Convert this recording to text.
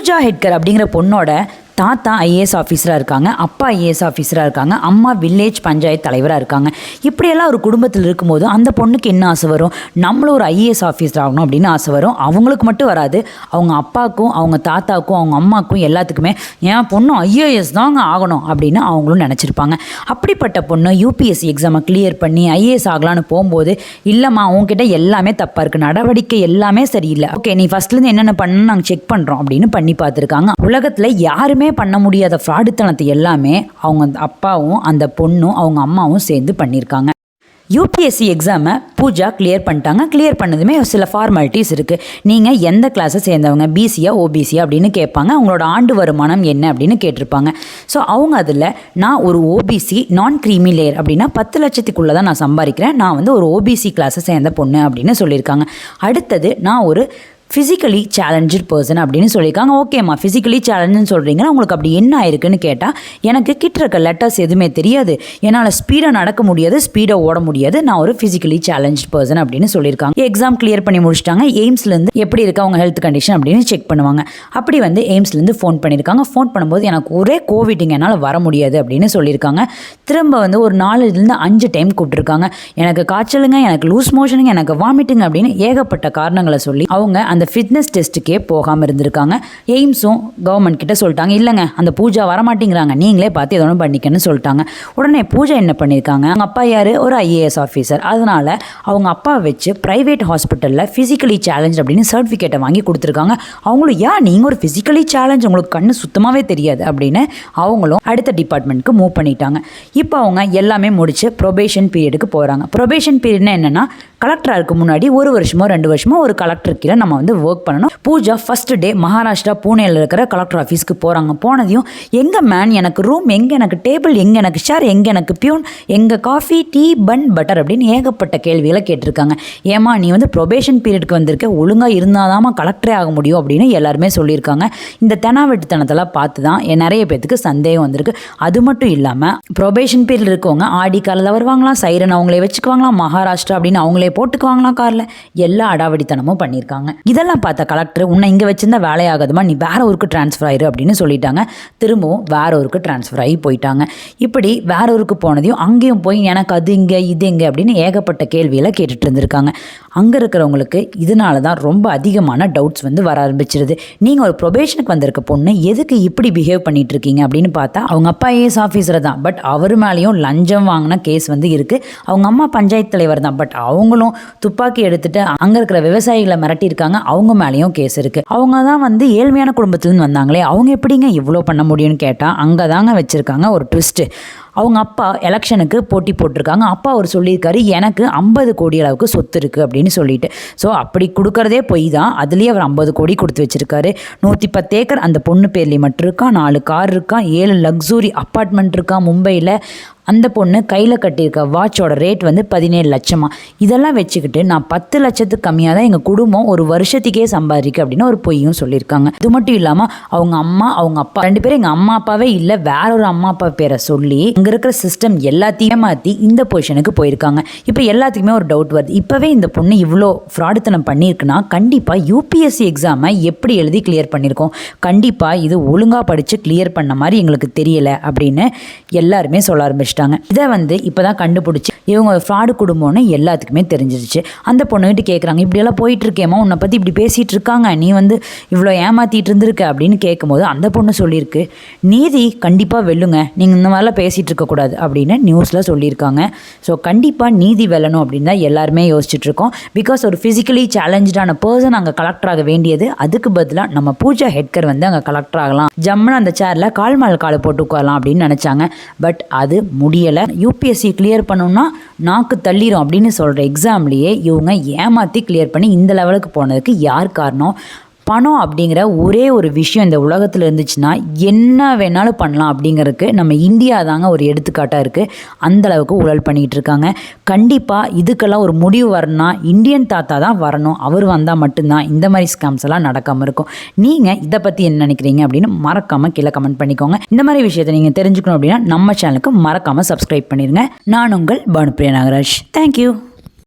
பூஜா ஹெட்கர் அப்படிங்கிற பொண்ணோட தாத்தா ஐஏஎஸ் ஆஃபீஸராக இருக்காங்க அப்பா ஐஏஎஸ் ஆஃபீஸராக இருக்காங்க அம்மா வில்லேஜ் பஞ்சாயத்து தலைவராக இருக்காங்க. இப்படியெல்லாம் ஒரு குடும்பத்தில் இருக்கும்போது அந்த பொண்ணுக்கு என்ன ஆசை வரும்? நம்மளும் ஒரு ஐஏஎஸ் ஆஃபீஸர் ஆகணும் அப்படின்னு ஆசை வரும். அவங்களுக்கு மட்டும் வராது. அவங்க அப்பாவுக்கும் அவங்க தாத்தாவுக்கும் அவங்க அம்மாவுக்கும் எல்லாத்துக்குமே என் பொண்ணு ஐஏஎஸ் தாங்க ஆகணும் அப்படின்னு அவங்களும் நினச்சிருப்பாங்க. அப்படிப்பட்ட பொண்ணு யூபிஎஸ்சி எக்ஸாமை கிளியர் பண்ணி ஐஏஎஸ் ஆகலான்னு போகும்போது இல்லைம்மா உங்ககிட்ட எல்லாமே தப்பாக இருக்குது நடவடிக்கை எல்லாமே சரியில்லை. ஓகே நீ ஃபஸ்ட்லேருந்து என்னென்ன பண்ணணும் நாங்கள் செக் பண்ணுறோம் அப்படின்னு பண்ணி பார்த்துருக்காங்க. உலகத்தில் யாருமே பண்ண முடியாத ஃப்ராடுத்தனத்தை எல்லாமே அவங்க அப்பாவும் அந்த பொண்ணும் அவங்க அம்மாவும் சேர்ந்து பண்ணியிருக்காங்க யூபிஎஸ்சி எக்ஸாமை பூஜா கிளியர் பண்ணிட்டாங்க. கிளியர் பண்ணதுமே சில ஃபார்மாலிட்டிஸ் இருக்குது நீங்கள் எந்த கிளாஸை சேர்ந்தவங்க? பிசியா ஓபிசியா அப்படின்னு கேட்பாங்க. அவங்களோட ஆண்டு வருமானம் என்ன அப்படின்னு கேட்டிருப்பாங்க. ஸோ அவங்க அதில் நான் ஒரு ஓபிசி நான் க்ரீமி லேயர் அப்படின்னா பத்து லட்சத்துக்குள்ளே தான் நான் சம்பாதிக்கிறேன். நான் வந்து ஒரு ஓபிசி கிளாஸை சேர்ந்த பொண்ணு அப்படின்னு சொல்லியிருக்காங்க. அடுத்தது நான் ஒரு ஃபிசிக்கலி சேலஞ்சு பர்சன் அப்படின்னு சொல்லியிருக்காங்க. ஓகேம்மா ஃபிசிக்கலி சேலஞ்சுன்னு சொல்கிறீங்கன்னா உங்களுக்கு அப்படி என்ன ஆயிருக்குன்னு கேட்டால் எனக்கு கிட்ட இருக்க லெட்டர்ஸ் எதுவுமே தெரியாது. என்னால் ஸ்பீடாக நடக்க முடியாது ஸ்பீடாக ஓட முடியாது. நான் ஒரு ஃபிசிக்கலி சேலஞ்ச் பர்சன் அப்படின்னு சொல்லியிருக்காங்க. எக்ஸாம் கிளியர் பண்ணி முடிச்சிட்டாங்க. எய்ம்ஸ்லேருந்து எப்படி இருக்கா அவங்க ஹெல்த் கண்டிஷன் அப்படின்னு செக் பண்ணுவாங்க. அப்படி வந்து எய்ம்ஸ்லேருந்து ஃபோன் பண்ணியிருக்காங்க. ஃபோன் பண்ணும்போது எனக்கு ஒரே கோவிட்டுங்க என்னால் வர முடியாது அப்படின்னு சொல்லியிருக்காங்க. திரும்ப வந்து ஒரு நாலுலேருந்து அஞ்சு டைம் கூப்பிட்டுருக்காங்க. எனக்கு காய்ச்சலுங்க எனக்கு லூஸ் மோஷனுங்க எனக்கு வாமிட்டுங்க அப்படின்னு ஏகப்பட்ட காரணங்களை சொல்லி அவங்க அந்த ஃபிட்னஸ் டெஸ்ட்டுக்கே போகாமல் இருந்திருக்காங்க. எய்ம்ஸும் கவர்மெண்ட் கிட்ட சொல்லிட்டாங்க இல்லைங்க அந்த பூஜா வரமாட்டேங்கிறாங்க. நீங்களே பார்த்து எதோ ஒன்று பண்ணிக்கன்னு சொல்லிட்டாங்க. உடனே பூஜா என்ன பண்ணியிருக்காங்க? அவங்க அப்பா யார்? ஒரு ஐஏஎஸ் ஆஃபீஸர் அதனால் அவங்க அப்பா வச்சு ப்ரைவேட் ஹாஸ்பிட்டலில் ஃபிசிக்கலி சேலஞ்ச் அப்படின்னு சர்டிஃபிகேட்டை வாங்கி கொடுத்துருக்காங்க. அவங்களும் ஏன் நீங்கள் ஒரு ஃபிசிக்கலி சேலஞ்ச் உங்களுக்கு கண்ணு சுத்தமாகவே தெரியாது. அப்படின்னு அவங்களும் அடுத்த டிபார்ட்மெண்ட்க்கு மூவ் பண்ணிட்டாங்க. இப்போ அவங்க எல்லாமே முடிச்சு ப்ரொபேஷன் பீரியடுக்கு போகிறாங்க ப்ரொபேஷன் பீரியட்னா என்னென்னா கலெக்டராக முன்னாடி ஒரு வருஷமோ ரெண்டு வருஷமோ ஒரு கலெக்டர் கீழே நம்ம வந்து ஒர்க் பண்ணணும். பூஜா ஃபர்ஸ்ட் டே மகாராஷ்டிரா பூனேல இருக்கிற கலெக்டர் ஆஃபீஸ்க்கு போகிறாங்க போனதையும் எங்கே மேன் எனக்கு ரூம் எங்கே எனக்கு டேபிள் எங்கே எனக்கு ஷேர் எங்கே எனக்கு பியூன் எங்கள் காஃபி டீ பன் பட்டர் அப்படின்னு ஏகப்பட்ட கேள்விகளை கேட்டிருக்காங்க. ஏமா நீ வந்து ப்ரொபேஷன் பீரியடுக்கு வந்திருக்க ஒழுங்காக இருந்தாதாம்மா கலெக்டரே ஆக முடியும் அப்படின்னு எல்லாருமே சொல்லியிருக்காங்க. இந்த தெனாவெட்டுத்தனத்தெல்லாம் பார்த்து தான் என் நிறைய பேத்துக்கு சந்தேகம் வந்திருக்கு. அது மட்டும் இல்லாமல் ப்ரொபேஷன் பீரியட் இருக்கவங்க ஆடி காலில் வருவாங்களாம் சைரன் அவங்களே வச்சுக்குவாங்களாம் மகாராஷ்டிரா அப்படின்னு அவங்களே போட்டுக்குவாங்களாம் காரில். எல்லா அடாவடித்தனமும் பண்ணியிருக்காங்க. இதெல்லாம் பார்த்த கலெக்டர் உன்னை இங்கே வச்சிருந்தா வேலையாகாதுமா நீ வேற ஊருக்கு ட்ரான்ஸ்ஃபர் ஆயிரு அப்படின்னு சொல்லிட்டாங்க. திரும்பவும் வேற ஊருக்கு ட்ரான்ஸ்ஃபர் ஆகி போயிட்டாங்க. இப்படி வேற ஊருக்கு போனதையும் அங்கேயும் போய் எனக்கு அது இங்கே இது எங்கே அப்படின்னு ஏகப்பட்ட கேள்வியில் கேட்டுட்டு இருந்திருக்காங்க. அங்கே இருக்கிறவங்களுக்கு இதனால தான் ரொம்ப அதிகமான டவுட்ஸ் வந்து வர ஆரம்பிச்சிருது. நீங்கள் ஒரு ப்ரொபேஷனுக்கு வந்திருக்க பொண்ணு எதுக்கு இப்படி பிஹேவ் பண்ணிட்டு இருக்கீங்க அப்படின்னு பார்த்தா அவங்க அப்பா ஏஎஸ் ஆஃபீஸர் தான். பட் அவர் மேலேயும் லஞ்சம் வாங்கின கேஸ் வந்து இருக்குது அவங்க அம்மா பஞ்சாயத்து தலைவர் தான். பட் அவங்களும் துப்பாக்கி எடுத்துட்டு அங்கே இருக்கிற விவசாயிகளை மிரட்டியிருக்காங்க. அவங்க மேலேயும் கேஸ் இருக்குது அவங்க தான் வந்து ஏழ்மையான குடும்பத்துலேருந்து வந்தாங்களே அவங்க எப்படிங்க இவ்வளோ பண்ண முடியும்னு கேட்டால் அங்கே தாங்க வச்சுருக்காங்க ஒரு ட்விஸ்ட்டு அவங்க அப்பா எலெக்ஷனுக்கு போட்டி போட்டிருக்காங்க. அப்பா அவர் சொல்லியிருக்காரு எனக்கு ஐம்பது கோடி அளவுக்கு சொத்து இருக்குது அப்படின்னு சொல்லிட்டு. ஸோ அப்படி கொடுக்குறதே பொய் தான். அதுலேயே அவர் ஐம்பது கோடி கொடுத்து வச்சுருக்காரு. நூற்றி பத்து ஏக்கர் அந்த பொண்ணு பேர்லேயே மட்டும் இருக்கா நாலு கார் இருக்கா ஏழு லக்ஸூரி அப்பார்ட்மெண்ட் இருக்கா மும்பையில். அந்த பொண்ணு கையில் கட்டியிருக்க வாட்சோட ரேட் வந்து பதினேழு லட்சமா. இதெல்லாம் வச்சுக்கிட்டு நான் பத்து லட்சத்துக்கு கம்மியாக தான் எங்கள் குடும்பம் ஒரு வருஷத்துக்கே சம்பாதிக்கு அப்படின்னு ஒரு பொய்யும் சொல்லியிருக்காங்க. இது மட்டும் இல்லாமல் அவங்க அம்மா அவங்க அப்பா ரெண்டு பேரும் எங்கள் அம்மா அப்பாவே இல்லை வேற ஒரு அம்மா அப்பா பேரை சொல்லி அங்கே இருக்கிற சிஸ்டம் எல்லாத்தையும் மாற்றி இந்த பொசிஷனுக்கு போயிருக்காங்க. இப்போ எல்லாத்துக்குமே ஒரு டவுட் வருது. இப்போவே இந்த பொண்ணு இவ்வளோ ஃப்ராடுத்தனம் பண்ணியிருக்குன்னா கண்டிப்பாக யூபிஎஸ்சி எக்ஸாமை எப்படி எழுதி கிளியர் பண்ணியிருக்கோம்? கண்டிப்பாக இது ஒழுங்காக படித்து கிளியர் பண்ண மாதிரி எங்களுக்கு தெரியலை அப்படின்னு எல்லாருமே சொல்ல ஆரம்பிச்சிட்டாங்க. இதை வந்து இப்போ தான் கண்டுபிடிச்சி இவங்க ஃப்ராடு குடும்பம்னு எல்லாத்துக்குமே தெரிஞ்சிருச்சு. அந்த பொண்ணுகிட்ட கேட்குறாங்க இப்படியெல்லாம் போயிட்டுருக்கேமா உன்னை பற்றி இப்படி பேசிகிட்டு இருக்காங்க. நீ வந்து இவ்வளோ ஏமாற்றிட்டு இருந்திருக்க. அப்படின்னு கேட்கும்போது அந்த பொண்ணு சொல்லியிருக்கு நீதி கண்டிப்பாக வெல்லுங்க. நீங்கள் இந்த மாதிரிலாம் பேசிகிட்டு இருக்கக்கூடாது அப்படின்னு நியூஸில் சொல்லியிருக்காங்க. ஸோ கண்டிப்பாக நீதி வெல்லணும் அப்படின்னு தான் எல்லாருமே யோசிச்சுட்ருக்கோம் பிகாஸ் ஒரு ஃபிசிக்கலி சேலஞ்சான பர்சன் அங்கே கலெக்டர் ஆக வேண்டியது. அதுக்கு பதிலாக நம்ம பூஜா ஹெட்கர் வந்து அங்கே கலெக்டர் ஆகலாம். ஜம்முன்னு அந்த சேரில் கால் மேல் காலை போட்டு உட்காரலாம் அப்படின்னு நினச்சாங்க. பட் அது முடியலை. யூபிஎஸ்சி கிளியர் பண்ணணும்னா நாக்கு தள்ளிடும் அப்படின்னு சொல்கிற எக்ஸாம்லேயே இவங்க ஏமாற்றி கிளியர் பண்ணி இந்த லெவலுக்கு போனதுக்கு யார் காரணம்? பணம் அப்படிங்கிற ஒரே ஒரு விஷயம் இந்த உலகத்தில் இருந்துச்சுன்னா என்ன வேணாலும் பண்ணலாம் அப்படிங்கிறதுக்கு நம்ம இந்தியா தாங்க ஒரு எடுத்துக்காட்டாக இருக்குது அந்த அளவுக்கு ஊழல் பண்ணிக்கிட்டு இருக்காங்க. கண்டிப்பாக இதுக்கெல்லாம் ஒரு முடிவு வரணும்னா இந்தியன் தாத்தா தான் வரணும். அவர் வந்தால் மட்டும்தான் இந்த மாதிரி ஸ்கேம்ஸ் எல்லாம் நடக்காமல் இருக்கும். நீங்கள் இதை பற்றி என்ன நினைக்கிறீங்க அப்படின்னு மறக்காமல் கீழே கமெண்ட் பண்ணிக்கோங்க. இந்த மாதிரி விஷயத்தை நீங்கள் தெரிஞ்சுக்கணும் அப்படின்னா நம்ம சேனலுக்கு மறக்காமல் சப்ஸ்கிரைப் பண்ணிடுங்க நான் உங்கள் பானுப்பிரியா நாகராஜ். தேங்க்யூ